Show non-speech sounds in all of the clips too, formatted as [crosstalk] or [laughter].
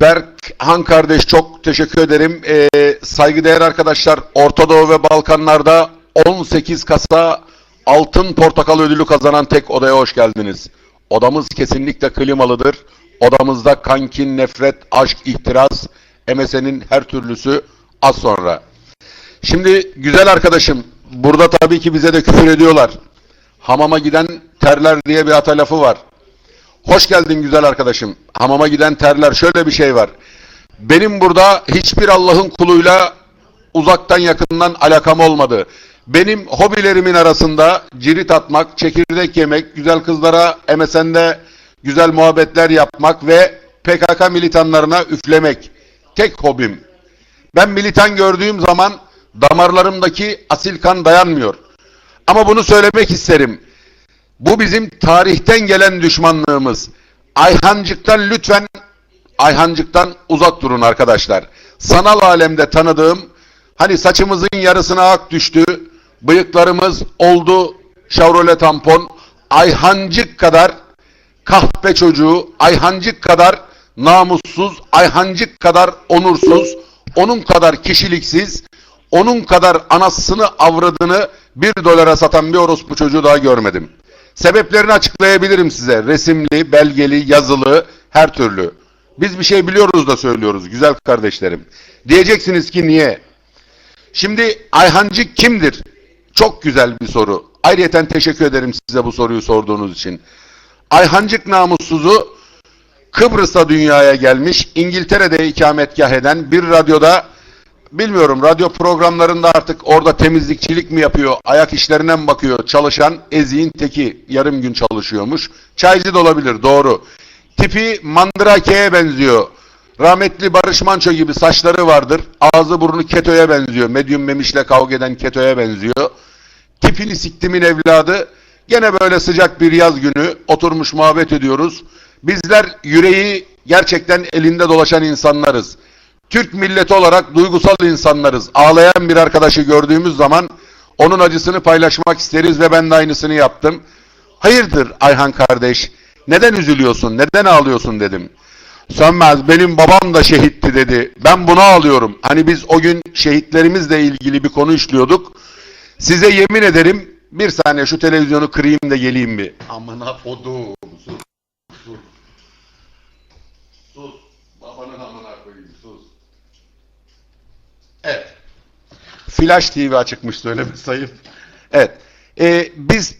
Berkhan kardeş çok teşekkür ederim. Ee, saygıdeğer arkadaşlar Orta Doğu ve Balkanlarda 18 kasa altın portakal ödülü kazanan tek odaya hoş geldiniz. Odamız kesinlikle klimalıdır. Odamızda kankin, nefret, aşk, ihtiras, MSN'in her türlüsü az sonra. Şimdi güzel arkadaşım burada tabii ki bize de küfür ediyorlar. Hamama giden terler diye bir atalafı var. Hoş geldin güzel arkadaşım. Hamama giden terler şöyle bir şey var. Benim burada hiçbir Allah'ın kuluyla uzaktan yakından alakam olmadı. Benim hobilerimin arasında cirit atmak, çekirdek yemek, güzel kızlara MSN'de güzel muhabbetler yapmak ve PKK militanlarına üflemek. Tek hobim. Ben militan gördüğüm zaman damarlarımdaki asil kan dayanmıyor. Ama bunu söylemek isterim. Bu bizim tarihten gelen düşmanlığımız. Ayhancık'tan lütfen Ayhancık'tan uzak durun arkadaşlar. Sanal alemde tanıdığım hani saçımızın yarısına ak düştü, bıyıklarımız oldu şavrole tampon, Ayhancık kadar kahpe çocuğu, Ayhancık kadar namussuz, Ayhancık kadar onursuz, onun kadar kişiliksiz, onun kadar anasını avradını bir dolara satan bir orospu çocuğu daha görmedim. Sebeplerini açıklayabilirim size. Resimli, belgeli, yazılı, her türlü. Biz bir şey biliyoruz da söylüyoruz güzel kardeşlerim. Diyeceksiniz ki niye? Şimdi Ayhancık kimdir? Çok güzel bir soru. Ayrıyeten teşekkür ederim size bu soruyu sorduğunuz için. Ayhancık namussuzu Kıbrıs'ta dünyaya gelmiş, İngiltere'de ikametgah eden bir radyoda bilmiyorum radyo programlarında artık orada temizlikçilik mi yapıyor, ayak işlerine mi bakıyor çalışan eziğin teki yarım gün çalışıyormuş. Çaycı da olabilir doğru. Tipi Mandrake'ye benziyor. Rahmetli Barış Manço gibi saçları vardır. Ağzı burnu ketoya benziyor. Medyum memişle kavga eden ketoya benziyor. Tipini siktimin evladı. Gene böyle sıcak bir yaz günü oturmuş muhabbet ediyoruz. Bizler yüreği gerçekten elinde dolaşan insanlarız. Türk milleti olarak duygusal insanlarız. Ağlayan bir arkadaşı gördüğümüz zaman onun acısını paylaşmak isteriz ve ben de aynısını yaptım. Hayırdır Ayhan kardeş? Neden üzülüyorsun? Neden ağlıyorsun dedim. Sönmez benim babam da şehitti dedi. Ben buna ağlıyorum. Hani biz o gün şehitlerimizle ilgili bir konu işliyorduk. Size yemin ederim bir saniye şu televizyonu kırayım da geleyim bir. Amına kodum. Sus. Sus. Babanın amına koyayım. Evet. Flash TV açıkmış söyleme sayıp. Evet. Ee, biz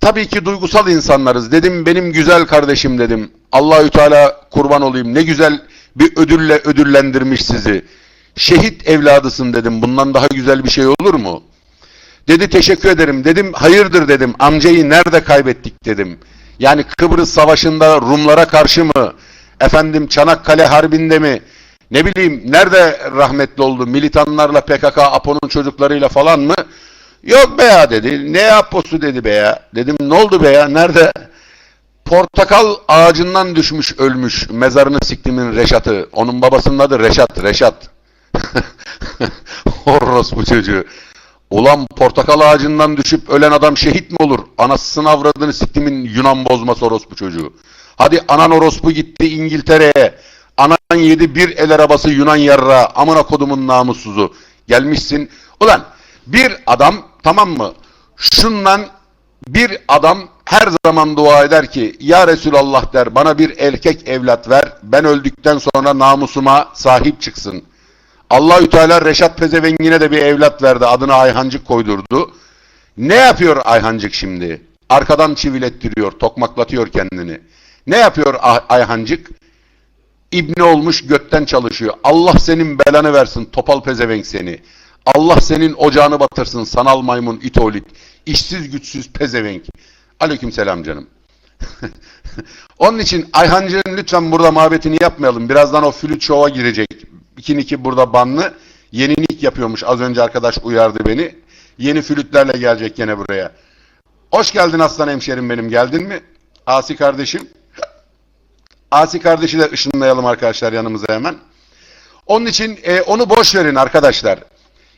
tabii ki duygusal insanlarız. Dedim benim güzel kardeşim dedim. Allahü Teala kurban olayım. Ne güzel bir ödülle ödüllendirmiş sizi. Şehit evladısın dedim. Bundan daha güzel bir şey olur mu? Dedi teşekkür ederim. Dedim hayırdır dedim. Amcayı nerede kaybettik dedim. Yani Kıbrıs Savaşı'nda Rumlara karşı mı? Efendim Çanakkale Harbi'nde mi? Ne bileyim nerede rahmetli oldu? Militanlarla PKK, APO'nun çocuklarıyla falan mı? Yok be ya dedi. Ne aposu dedi be ya. Dedim ne oldu be ya? Nerede? Portakal ağacından düşmüş ölmüş. Mezarını siktimin Reşat'ı. Onun babasının adı Reşat. Reşat. [laughs] Horros bu çocuğu. Ulan portakal ağacından düşüp ölen adam şehit mi olur? Anasını avradını siktimin Yunan bozması orospu çocuğu. Hadi anan orospu gitti İngiltere'ye. Anan yedi bir el arabası Yunan yarra. Amına kodumun namussuzu. Gelmişsin. Ulan bir adam tamam mı? Şundan bir adam her zaman dua eder ki ya Resulallah der bana bir erkek evlat ver. Ben öldükten sonra namusuma sahip çıksın. Allahü Teala Reşat Pezevengine de bir evlat verdi. Adını Ayhancık koydurdu. Ne yapıyor Ayhancık şimdi? Arkadan çivilettiriyor, tokmaklatıyor kendini. Ne yapıyor Ay- Ayhancık? İbni olmuş götten çalışıyor. Allah senin belanı versin topal pezevenk seni. Allah senin ocağını batırsın sanal maymun itolit. İşsiz güçsüz pezevenk. Aleyküm selam canım. [laughs] Onun için Ayhancı'nın lütfen burada muhabbetini yapmayalım. Birazdan o flüt şova girecek. 2-2 burada banlı. Yeni nick yapıyormuş. Az önce arkadaş uyardı beni. Yeni flütlerle gelecek gene buraya. Hoş geldin aslan hemşerim benim. Geldin mi? Asi kardeşim. Asi kardeşi de ışınlayalım arkadaşlar yanımıza hemen. Onun için e, onu boş verin arkadaşlar.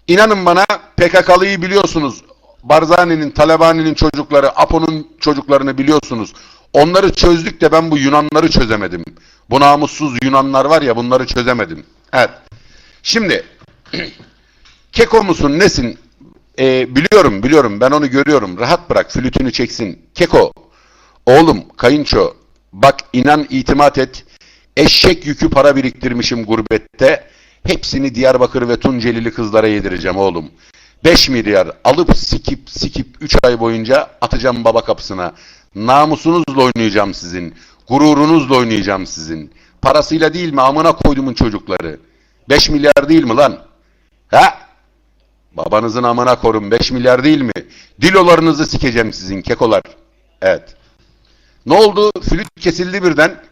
İnanın bana PKK'lıyı biliyorsunuz. Barzani'nin, Talabani'nin çocukları, APO'nun çocuklarını biliyorsunuz. Onları çözdük de ben bu Yunanları çözemedim. Bu namussuz Yunanlar var ya bunları çözemedim. Evet. Şimdi [clears throat] Keko musun nesin? Ee, biliyorum biliyorum ben onu görüyorum. Rahat bırak flütünü çeksin. Keko oğlum kayınço bak inan itimat et. Eşek yükü para biriktirmişim gurbette. Hepsini Diyarbakır ve Tuncelili kızlara yedireceğim oğlum. 5 milyar alıp sikip sikip 3 ay boyunca atacağım baba kapısına. Namusunuzla oynayacağım sizin. Gururunuzla oynayacağım sizin. Parasıyla değil mi amına koydumun çocukları. 5 milyar değil mi lan? Ha? Babanızın amına korun 5 milyar değil mi? Dilolarınızı sikeceğim sizin kekolar. Evet. Ne oldu? Flüt kesildi birden.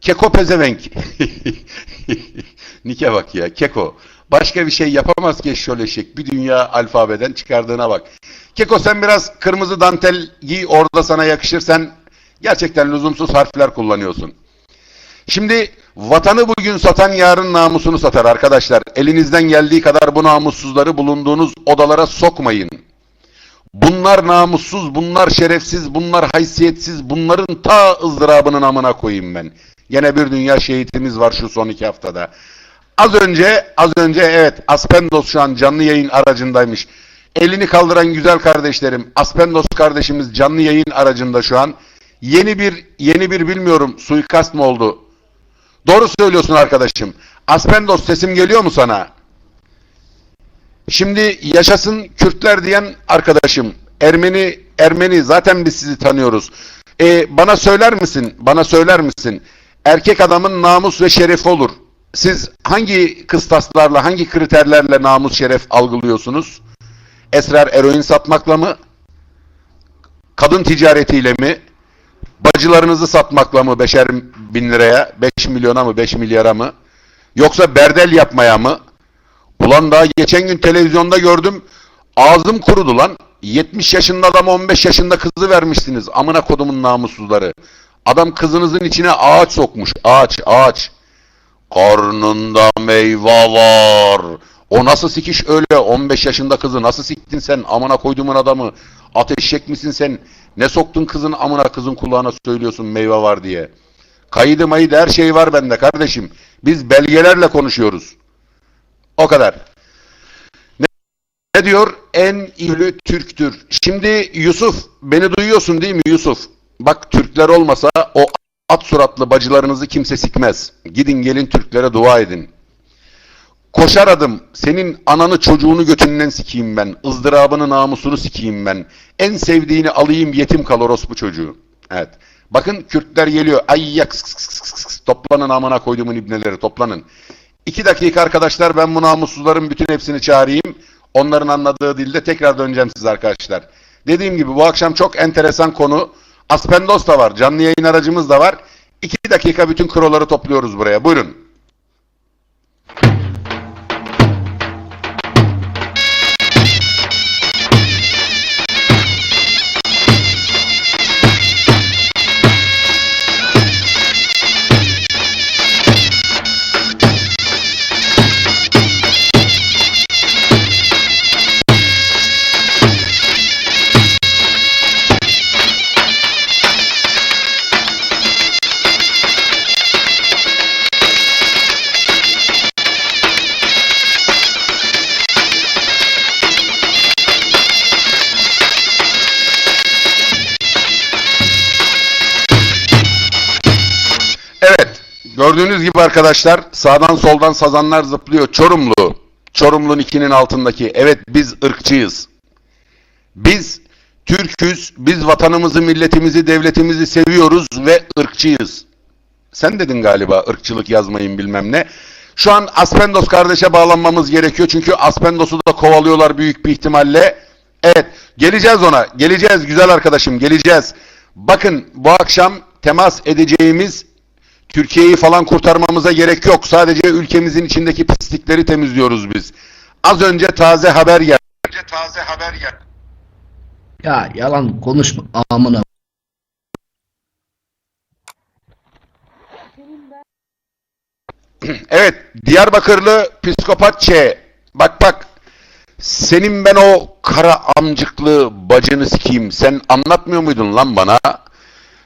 Keko pezevenk. [laughs] Nike bak ya keko. Başka bir şey yapamaz ki şöyle şek. Bir dünya alfabeden çıkardığına bak. Keko sen biraz kırmızı dantel giy orada sana yakışır. Sen gerçekten lüzumsuz harfler kullanıyorsun. Şimdi vatanı bugün satan yarın namusunu satar arkadaşlar. Elinizden geldiği kadar bu namussuzları bulunduğunuz odalara sokmayın. Bunlar namussuz, bunlar şerefsiz, bunlar haysiyetsiz, bunların ta ızdırabının amına koyayım ben. Yine bir dünya şehitimiz var şu son iki haftada. Az önce, az önce evet Aspendos şu an canlı yayın aracındaymış. Elini kaldıran güzel kardeşlerim, Aspendos kardeşimiz canlı yayın aracında şu an. Yeni bir, yeni bir bilmiyorum suikast mı oldu? Doğru söylüyorsun arkadaşım. Aspendos sesim geliyor mu sana? Şimdi yaşasın Kürtler diyen arkadaşım. Ermeni, Ermeni zaten biz sizi tanıyoruz. Ee, bana söyler misin, bana söyler misin? Erkek adamın namus ve şerefi olur. Siz hangi kıstaslarla, hangi kriterlerle namus şeref algılıyorsunuz? Esrar eroin satmakla mı? Kadın ticaretiyle mi? Bacılarınızı satmakla mı beşer bin liraya, beş milyona mı, beş milyara mı? Yoksa berdel yapmaya mı? Ulan daha geçen gün televizyonda gördüm. Ağzım kurudu lan. 70 yaşında adam 15 yaşında kızı vermişsiniz. Amına kodumun namussuzları. Adam kızınızın içine ağaç sokmuş. Ağaç, ağaç. Karnında meyve var. O nasıl sikiş öyle? 15 yaşında kızı nasıl siktin sen? Amına koyduğumun adamı. Ateşek misin sen? Ne soktun kızın amına kızın kulağına söylüyorsun meyve var diye. Kaydı maydı her şey var bende kardeşim. Biz belgelerle konuşuyoruz. O kadar. Ne, ne diyor? En iyili Türktür. Şimdi Yusuf, beni duyuyorsun değil mi Yusuf? Bak Türkler olmasa o at suratlı bacılarınızı kimse sikmez. Gidin gelin Türklere dua edin. Koşar adım, senin ananı çocuğunu götünden sikeyim ben. ızdırabını namusunu sikeyim ben. En sevdiğini alayım yetim kal orospu çocuğu. Evet. Bakın Kürtler geliyor. Ay yak. Toplanın amına koyduğumun ibneleri toplanın. İki dakika arkadaşlar ben bu namussuzların bütün hepsini çağırayım. Onların anladığı dilde tekrar döneceğim size arkadaşlar. Dediğim gibi bu akşam çok enteresan konu. Aspendos da var. Canlı yayın aracımız da var. İki dakika bütün kroları topluyoruz buraya. Buyurun. Gördüğünüz gibi arkadaşlar sağdan soldan sazanlar zıplıyor. Çorumlu. Çorumlu'nun ikinin altındaki. Evet biz ırkçıyız. Biz Türküz. Biz vatanımızı, milletimizi, devletimizi seviyoruz ve ırkçıyız. Sen dedin galiba ırkçılık yazmayın bilmem ne. Şu an Aspendos kardeşe bağlanmamız gerekiyor. Çünkü Aspendos'u da kovalıyorlar büyük bir ihtimalle. Evet geleceğiz ona. Geleceğiz güzel arkadaşım geleceğiz. Bakın bu akşam temas edeceğimiz Türkiye'yi falan kurtarmamıza gerek yok. Sadece ülkemizin içindeki pislikleri temizliyoruz biz. Az önce taze haber geldi. Önce taze haber geldi. Ya yalan konuşma amına. [clears throat] Evet, Diyarbakırlı psikopat Ç. Bak bak. Senin ben o kara amcıklı bacını sikeyim. Sen anlatmıyor muydun lan bana?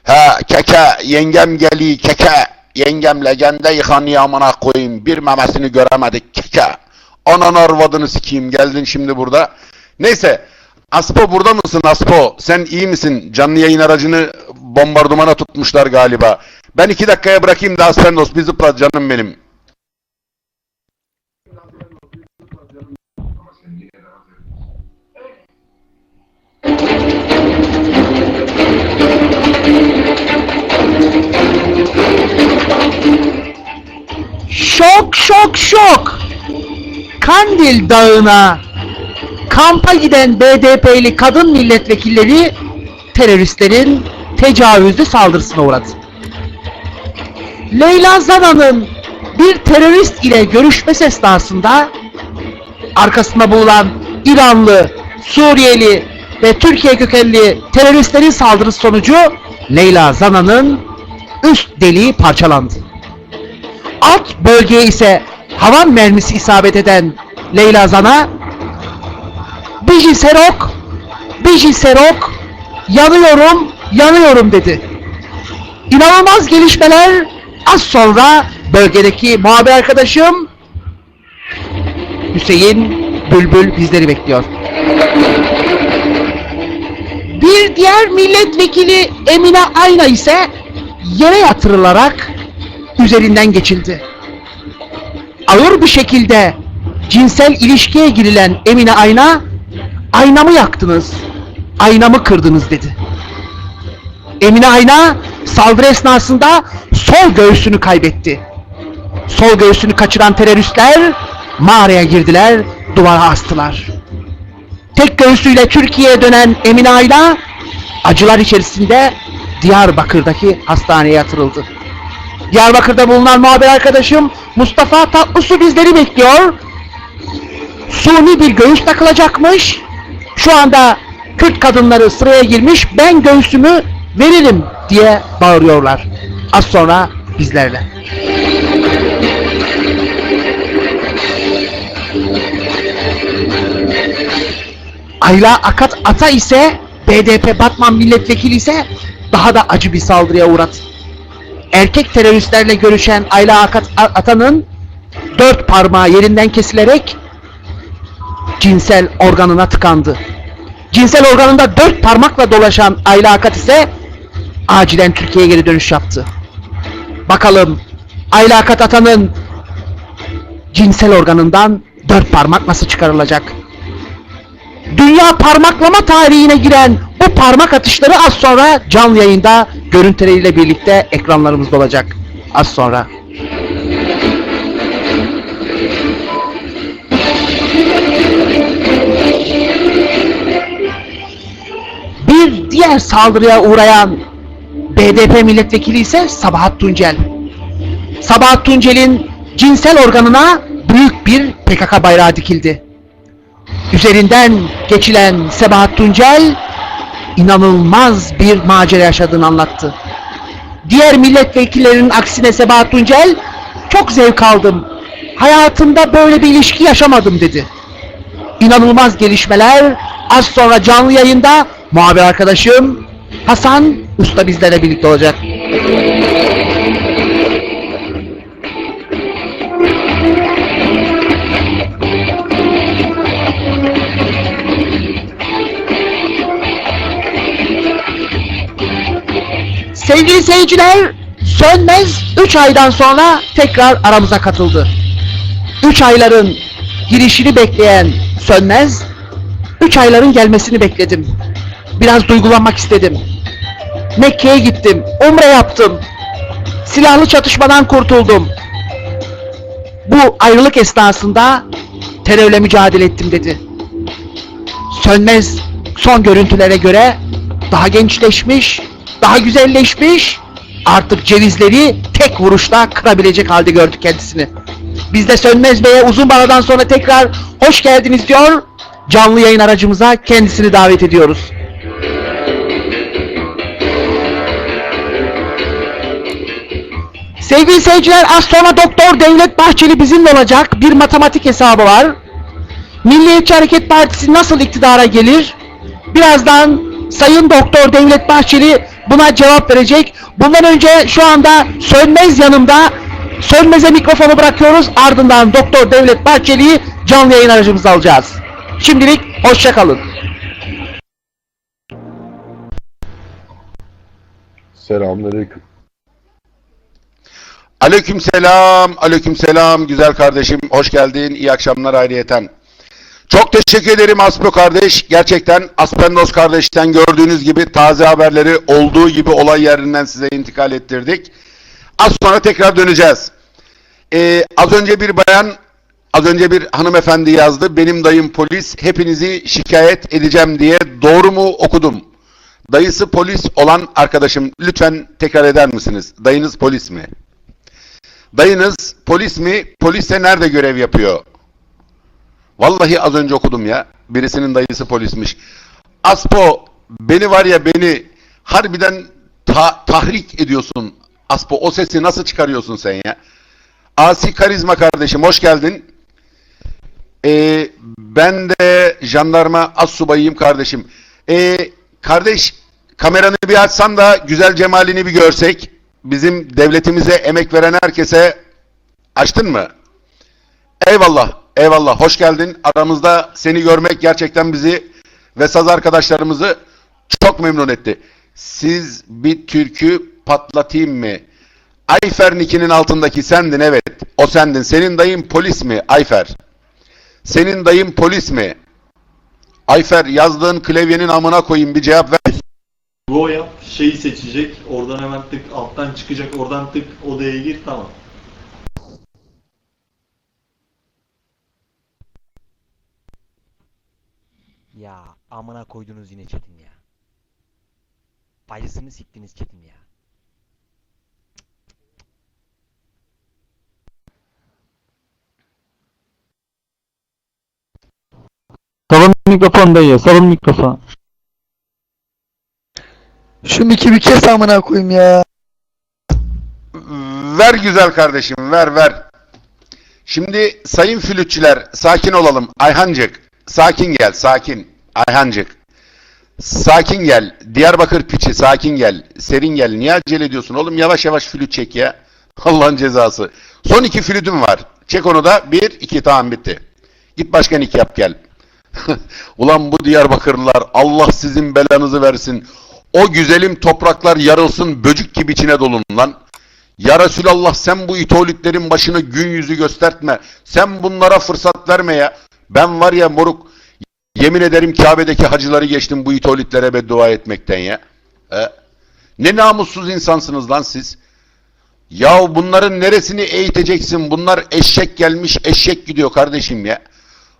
He keke yengem geli keke. Yengem legende yıkanıyor amına koyayım. Bir memesini göremedik keke. Anan arvadını sikeyim geldin şimdi burada. Neyse. Aspo burada mısın Aspo? Sen iyi misin? Canlı yayın aracını bombardımana tutmuşlar galiba. Ben iki dakikaya bırakayım da Aspendos bir zıpla canım benim. Şok. Kandil Dağı'na kampa giden BDP'li kadın milletvekilleri teröristlerin tecavüzlü saldırısına uğradı. Leyla Zana'nın bir terörist ile görüşmesi esnasında arkasında bulunan İranlı, Suriyeli ve Türkiye kökenli teröristlerin saldırısı sonucu Leyla Zana'nın üst deliği parçalandı. Alt bölgeye ise havan mermisi isabet eden Leyla Zana Biji Serok Biji Serok yanıyorum yanıyorum dedi. İnanılmaz gelişmeler az sonra bölgedeki muhabir arkadaşım Hüseyin Bülbül bizleri bekliyor. Bir diğer milletvekili Emine Ayna ise yere yatırılarak üzerinden geçildi. Ağır bir şekilde cinsel ilişkiye girilen Emine Ayna, aynamı yaktınız, aynamı kırdınız dedi. Emine Ayna saldırı esnasında sol göğsünü kaybetti. Sol göğsünü kaçıran teröristler mağaraya girdiler, duvara astılar. Tek göğsüyle Türkiye'ye dönen Emine Ayna acılar içerisinde Diyarbakır'daki hastaneye yatırıldı. Diyarbakır'da bulunan muhabir arkadaşım Mustafa Tatlısu bizleri bekliyor. Suni bir göğüs takılacakmış. Şu anda Kürt kadınları sıraya girmiş. Ben göğsümü veririm diye bağırıyorlar. Az sonra bizlerle. Ayla Akat Ata ise BDP Batman milletvekili ise daha da acı bir saldırıya uğradı erkek teröristlerle görüşen Ayla Atan'ın dört parmağı yerinden kesilerek cinsel organına tıkandı. Cinsel organında dört parmakla dolaşan Ayla Akat ise acilen Türkiye'ye geri dönüş yaptı. Bakalım Ayla Akat Atan'ın cinsel organından dört parmak nasıl çıkarılacak? Dünya parmaklama tarihine giren bu parmak atışları az sonra canlı yayında görüntüleriyle birlikte ekranlarımızda olacak. Az sonra. Bir diğer saldırıya uğrayan BDP milletvekili ise Sabahat Tuncel. Sabahat Tuncel'in cinsel organına büyük bir PKK bayrağı dikildi. Üzerinden geçilen Sebahat Tuncel inanılmaz bir macera yaşadığını anlattı. Diğer milletvekillerinin aksine Sebahat Tuncel çok zevk aldım. Hayatımda böyle bir ilişki yaşamadım dedi. İnanılmaz gelişmeler az sonra canlı yayında muhabir arkadaşım Hasan Usta bizlerle birlikte olacak. Sevgili seyirciler, Sönmez 3 aydan sonra tekrar aramıza katıldı. 3 ayların girişini bekleyen Sönmez, 3 ayların gelmesini bekledim. Biraz duygulanmak istedim. Mekke'ye gittim, umre yaptım. Silahlı çatışmadan kurtuldum. Bu ayrılık esnasında terörle mücadele ettim dedi. Sönmez son görüntülere göre daha gençleşmiş, daha güzelleşmiş, artık cevizleri tek vuruşta kırabilecek halde gördük kendisini. Biz de Sönmez Bey'e uzun aradan sonra tekrar hoş geldiniz diyor, canlı yayın aracımıza kendisini davet ediyoruz. Sevgili seyirciler az sonra Doktor Devlet Bahçeli bizimle olacak bir matematik hesabı var. Milliyetçi Hareket Partisi nasıl iktidara gelir? Birazdan Sayın Doktor Devlet Bahçeli buna cevap verecek. Bundan önce şu anda Sönmez yanımda. Sönmez'e mikrofonu bırakıyoruz. Ardından Doktor Devlet Bahçeli'yi canlı yayın aracımıza alacağız. Şimdilik hoşçakalın. Selamünaleyküm. Aleykümselam, aleykümselam güzel kardeşim. Hoş geldin. İyi akşamlar ayrıyeten. Çok teşekkür ederim Aspo kardeş. Gerçekten Aspendos kardeşten gördüğünüz gibi taze haberleri olduğu gibi olay yerinden size intikal ettirdik. Az sonra tekrar döneceğiz. Ee, az önce bir bayan, az önce bir hanımefendi yazdı. Benim dayım polis, hepinizi şikayet edeceğim diye doğru mu okudum? Dayısı polis olan arkadaşım lütfen tekrar eder misiniz? Dayınız polis mi? Dayınız polis mi? Polisse nerede görev yapıyor? Vallahi az önce okudum ya. Birisinin dayısı polismiş. Aspo beni var ya beni harbiden ta- tahrik ediyorsun. Aspo o sesi nasıl çıkarıyorsun sen ya? Asi Karizma kardeşim hoş geldin. Ee, ben de jandarma as subayıyım kardeşim. Ee, kardeş kameranı bir açsan da güzel cemalini bir görsek. Bizim devletimize emek veren herkese açtın mı? Eyvallah, eyvallah. Hoş geldin. Aramızda seni görmek gerçekten bizi ve saz arkadaşlarımızı çok memnun etti. Siz bir türkü patlatayım mı? Ayfer Niki'nin altındaki sendin evet. O sendin. Senin dayın polis mi Ayfer? Senin dayın polis mi? Ayfer yazdığın klavyenin amına koyayım bir cevap ver. Go yap, şeyi seçecek, oradan hemen tık, alttan çıkacak, oradan tık, odaya gir, tamam. Ya amına koydunuz yine Çetin ya. Bacısını siktiniz Çetin ya. Salon mikrofon dayı, salon mikrofon. Şu miki bir kes amına koyayım ya. Ver güzel kardeşim ver ver. Şimdi sayın flütçüler sakin olalım. Ayhancık sakin gel sakin. Ayhancık. Sakin gel. Diyarbakır piçi sakin gel. Serin gel. Niye acele ediyorsun oğlum? Yavaş yavaş flüt çek ya. [laughs] Allah'ın cezası. Son iki flütüm var. Çek onu da. Bir, iki tamam bitti. Git başka iki yap gel. [laughs] Ulan bu Diyarbakırlılar Allah sizin belanızı versin. O güzelim topraklar yarılsın böcük gibi içine dolun lan. Ya Resulallah sen bu itoliklerin başını gün yüzü göstertme. Sen bunlara fırsat verme ya. Ben var ya moruk yemin ederim Kabe'deki hacıları geçtim bu itoliklere beddua etmekten ya. He? Ne namussuz insansınız lan siz. Ya bunların neresini eğiteceksin? Bunlar eşek gelmiş eşek gidiyor kardeşim ya.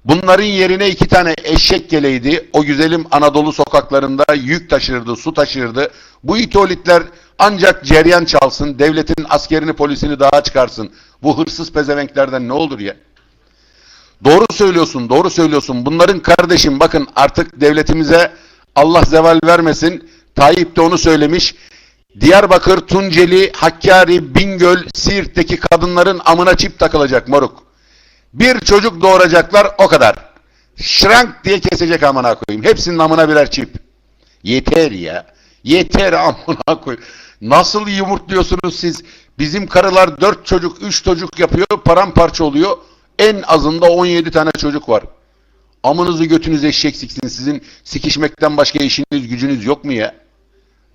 Bunların yerine iki tane eşek geleydi. O güzelim Anadolu sokaklarında yük taşırdı, su taşırdı. Bu itolitler ancak ceryan çalsın, devletin askerini polisini daha çıkarsın. Bu hırsız pezevenklerden ne olur ya? Doğru söylüyorsun, doğru söylüyorsun. Bunların kardeşim bakın artık devletimize Allah zeval vermesin. Tayyip de onu söylemiş. Diyarbakır, Tunceli, Hakkari, Bingöl, Siirt'teki kadınların amına çip takılacak moruk. Bir çocuk doğuracaklar o kadar. Şrank diye kesecek amına koyayım. Hepsinin amına birer çip. Yeter ya. Yeter amına koy. Nasıl yumurtluyorsunuz siz? Bizim karılar dört çocuk, üç çocuk yapıyor, paramparça oluyor. En azında 17 tane çocuk var. Amınızı götünüz eşek siksin. Sizin sikişmekten başka işiniz gücünüz yok mu ya?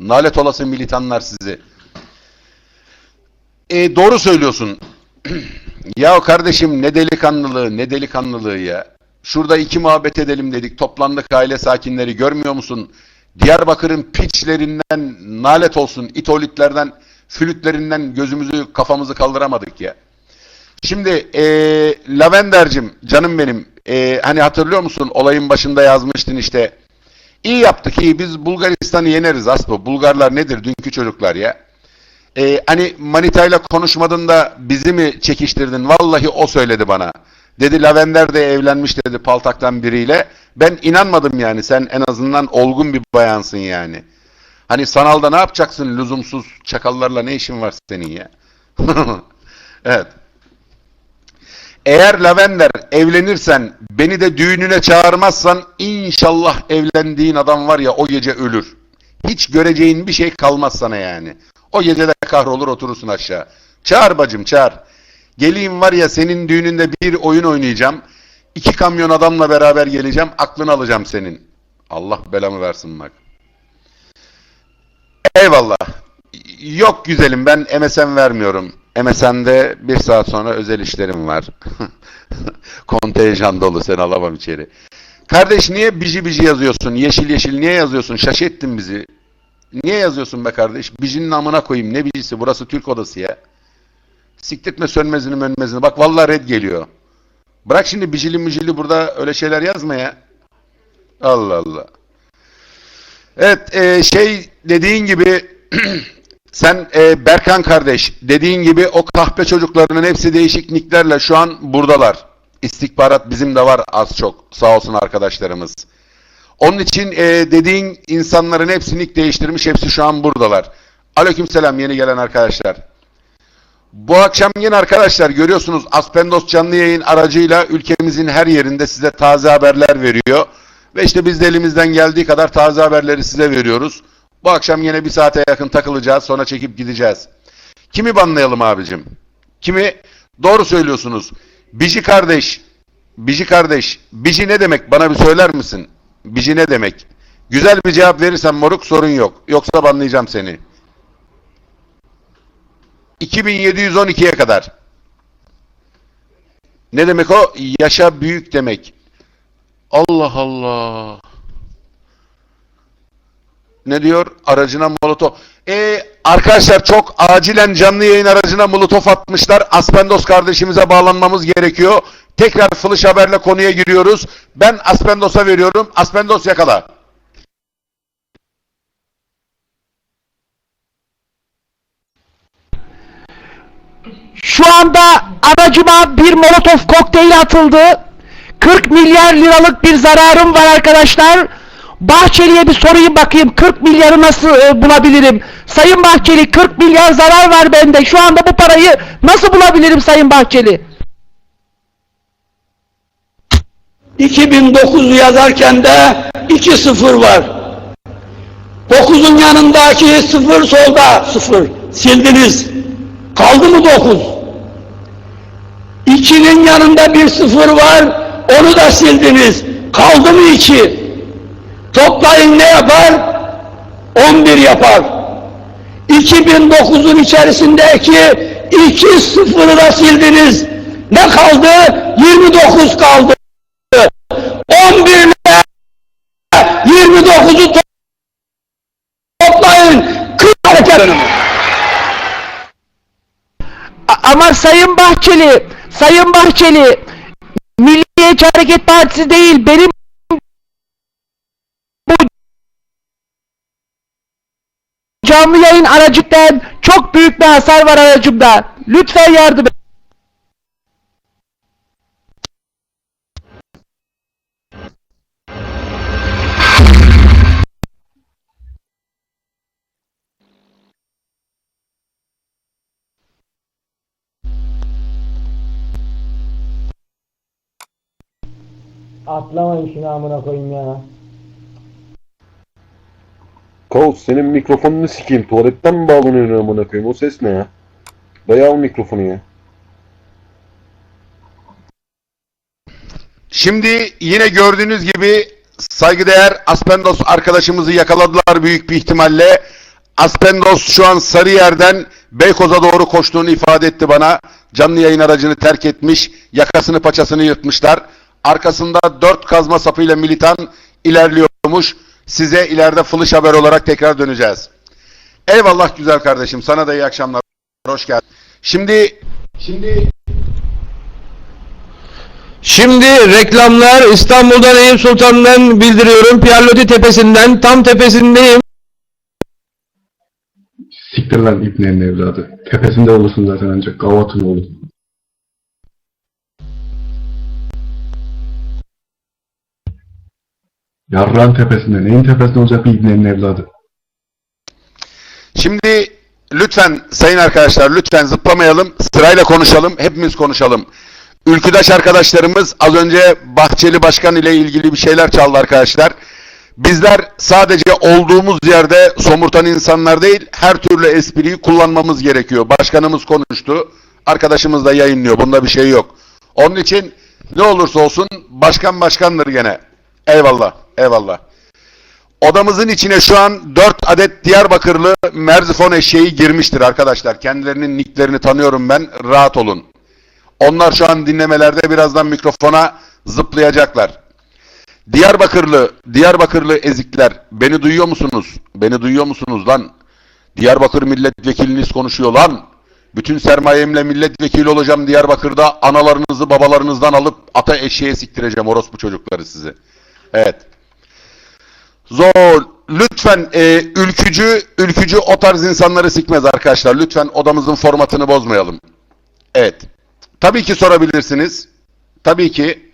Nalet olası militanlar sizi. E, doğru söylüyorsun. [clears throat] ya kardeşim ne delikanlılığı ne delikanlılığı ya. Şurada iki muhabbet edelim dedik. Toplandık aile sakinleri görmüyor musun? Diyarbakır'ın piçlerinden nalet olsun. itolitlerden, flütlerinden gözümüzü kafamızı kaldıramadık ya. Şimdi e, Lavender'cim canım benim e, hani hatırlıyor musun olayın başında yazmıştın işte iyi yaptık iyi biz Bulgaristan'ı yeneriz Aspo. Bulgarlar nedir dünkü çocuklar ya. E, hani Manita'yla konuşmadın da bizi mi çekiştirdin? Vallahi o söyledi bana. Dedi Lavender de evlenmiş dedi Paltak'tan biriyle. Ben inanmadım yani sen en azından olgun bir bayansın yani. Hani sanalda ne yapacaksın lüzumsuz çakallarla ne işin var senin ya? [laughs] evet. Eğer Lavender evlenirsen beni de düğününe çağırmazsan inşallah evlendiğin adam var ya o gece ölür. Hiç göreceğin bir şey kalmaz sana yani. O gece de kahrolur oturursun aşağı. Çağır bacım çağır. Geleyim var ya senin düğününde bir oyun oynayacağım. İki kamyon adamla beraber geleceğim. Aklını alacağım senin. Allah belamı versin bak. Eyvallah. Yok güzelim ben MSN vermiyorum. MSN'de bir saat sonra özel işlerim var. [laughs] Kontenjan dolu seni alamam içeri. Kardeş niye bici bici yazıyorsun? Yeşil yeşil niye yazıyorsun? Şaş ettin bizi. Niye yazıyorsun be kardeş? Bicinin amına koyayım. Ne bicisi? Burası Türk odası ya. Siktirtme sönmezini mönmezini. Bak vallahi red geliyor. Bırak şimdi bicili mücili burada öyle şeyler yazma ya. Allah Allah. Evet e, şey dediğin gibi [clears throat] sen e, Berkan kardeş dediğin gibi o kahpe çocuklarının hepsi değişik nicklerle şu an buradalar. İstihbarat bizim de var az çok sağ olsun arkadaşlarımız. Onun için e, dediğin insanların hepsi nick değiştirmiş hepsi şu an buradalar. Aleykümselam yeni gelen arkadaşlar. Bu akşam yine arkadaşlar görüyorsunuz Aspendos canlı yayın aracıyla ülkemizin her yerinde size taze haberler veriyor. Ve işte biz de elimizden geldiği kadar taze haberleri size veriyoruz. Bu akşam yine bir saate yakın takılacağız sonra çekip gideceğiz. Kimi banlayalım abicim? Kimi? Doğru söylüyorsunuz. Bici kardeş, Bici kardeş, Bici ne demek bana bir söyler misin? Bici ne demek? Güzel bir cevap verirsen moruk sorun yok. Yoksa banlayacağım seni. 2712'ye kadar. Ne demek o? Yaşa büyük demek. Allah Allah. Ne diyor? Aracına molotof. Ee, arkadaşlar çok acilen canlı yayın aracına molotof atmışlar. Aspendos kardeşimize bağlanmamız gerekiyor. Tekrar Flash Haber'le konuya giriyoruz. Ben Aspendos'a veriyorum. Aspendos yakala. Şu anda aracıma bir molotof kokteyl atıldı. 40 milyar liralık bir zararım var arkadaşlar. Bahçeli'ye bir sorayım bakayım 40 milyarı nasıl e, bulabilirim? Sayın Bahçeli 40 milyar zarar var bende. Şu anda bu parayı nasıl bulabilirim Sayın Bahçeli? 2009 yazarken de 2 sıfır var. 9'un yanındaki sıfır solda sıfır. Sildiniz. Kaldı mı 9? 2'nin yanında bir sıfır var. Onu da sildiniz. Kaldı mı 2? Toplayın ne yapar? 11 yapar. 2009'un içerisindeki 2 sıfırı da sildiniz. Ne kaldı? 29 kaldı. 11 ile 29'u toplayın. 40 hareket. Ama Sayın Bahçeli, Sayın Bahçeli, Milliyetçi Hareket Partisi değil, benim canlı yayın aracımdan çok büyük bir hasar var aracımda. Lütfen yardım et. Atlamayın şunu amına koyayım ya. Kaos senin mikrofonunu sikeyim. Tuvaletten mi bağlanıyorsun amına koyayım? O ses ne ya? Dayağı al mikrofonu ya. Şimdi yine gördüğünüz gibi saygıdeğer Aspendos arkadaşımızı yakaladılar büyük bir ihtimalle. Aspendos şu an Sarıyer'den Beykoz'a doğru koştuğunu ifade etti bana. Canlı yayın aracını terk etmiş, yakasını paçasını yırtmışlar. Arkasında dört kazma sapıyla militan ilerliyormuş. Size ileride flash haber olarak tekrar döneceğiz. Eyvallah güzel kardeşim. Sana da iyi akşamlar. Hoş geldin. Şimdi şimdi Şimdi reklamlar İstanbul'dan Eyüp Sultan'dan bildiriyorum. Pierlotti tepesinden tam tepesindeyim. Siktir lan İbni'nin evladı. Tepesinde olursun zaten ancak Gavat'ın oğlu. Yarran tepesinde. Neyin tepesinde olacak bir İbni'nin evladı? Şimdi lütfen sayın arkadaşlar lütfen zıplamayalım. Sırayla konuşalım. Hepimiz konuşalım. Ülküdaş arkadaşlarımız az önce Bahçeli Başkan ile ilgili bir şeyler çaldı arkadaşlar. Bizler sadece olduğumuz yerde somurtan insanlar değil, her türlü espriyi kullanmamız gerekiyor. Başkanımız konuştu, arkadaşımız da yayınlıyor. Bunda bir şey yok. Onun için ne olursa olsun başkan başkandır gene. Eyvallah, eyvallah. Odamızın içine şu an 4 adet Diyarbakırlı Merzifon eşeği girmiştir arkadaşlar. Kendilerinin nicklerini tanıyorum ben. Rahat olun. Onlar şu an dinlemelerde birazdan mikrofona zıplayacaklar. Diyarbakırlı, Diyarbakırlı ezikler beni duyuyor musunuz? Beni duyuyor musunuz lan? Diyarbakır milletvekiliniz konuşuyor lan. Bütün sermayemle milletvekili olacağım Diyarbakır'da analarınızı babalarınızdan alıp ata eşeğe siktireceğim orospu çocukları sizi. Evet. Zor. Lütfen e, ülkücü, ülkücü o tarz insanları sikmez arkadaşlar. Lütfen odamızın formatını bozmayalım. Evet. Tabii ki sorabilirsiniz. Tabii ki.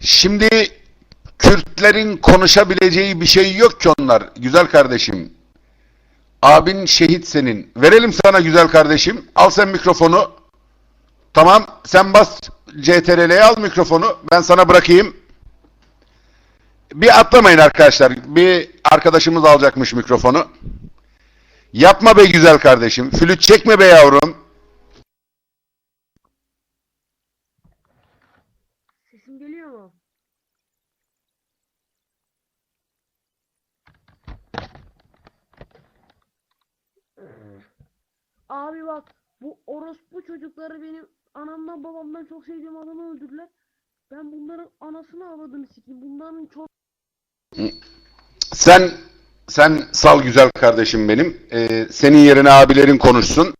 Şimdi Kürtlerin konuşabileceği bir şey yok ki onlar. Güzel kardeşim. Abin şehit senin. Verelim sana güzel kardeşim. Al sen mikrofonu. Tamam. Sen bas CTRL'ye al mikrofonu. Ben sana bırakayım. Bir atlamayın arkadaşlar. Bir arkadaşımız alacakmış mikrofonu. Yapma be güzel kardeşim. Flüt çekme be yavrum. Sesim geliyor mu? Abi bak bu orospu çocukları benim anamdan babamdan çok sevdiğim adamı öldürdüler. Ben bunların anasını avladığını sikeyim. Bunların çok Sen sen sal güzel kardeşim benim. Ee, senin yerine abilerin konuşsun.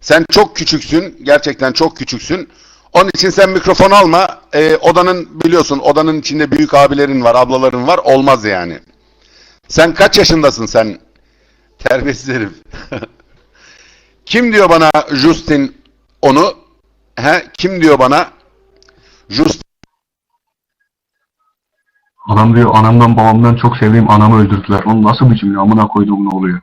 Sen çok küçüksün. Gerçekten çok küçüksün. Onun için sen mikrofon alma. Ee, odanın biliyorsun odanın içinde büyük abilerin var, ablaların var. Olmaz yani. Sen kaç yaşındasın sen? Terbiyesiz herif. [laughs] Kim diyor bana Justin onu? He? Kim diyor bana? Justin Adam diyor anamdan babamdan çok sevdiğim anamı öldürdüler. Onu nasıl bir cümle amına koyduğum ne oluyor?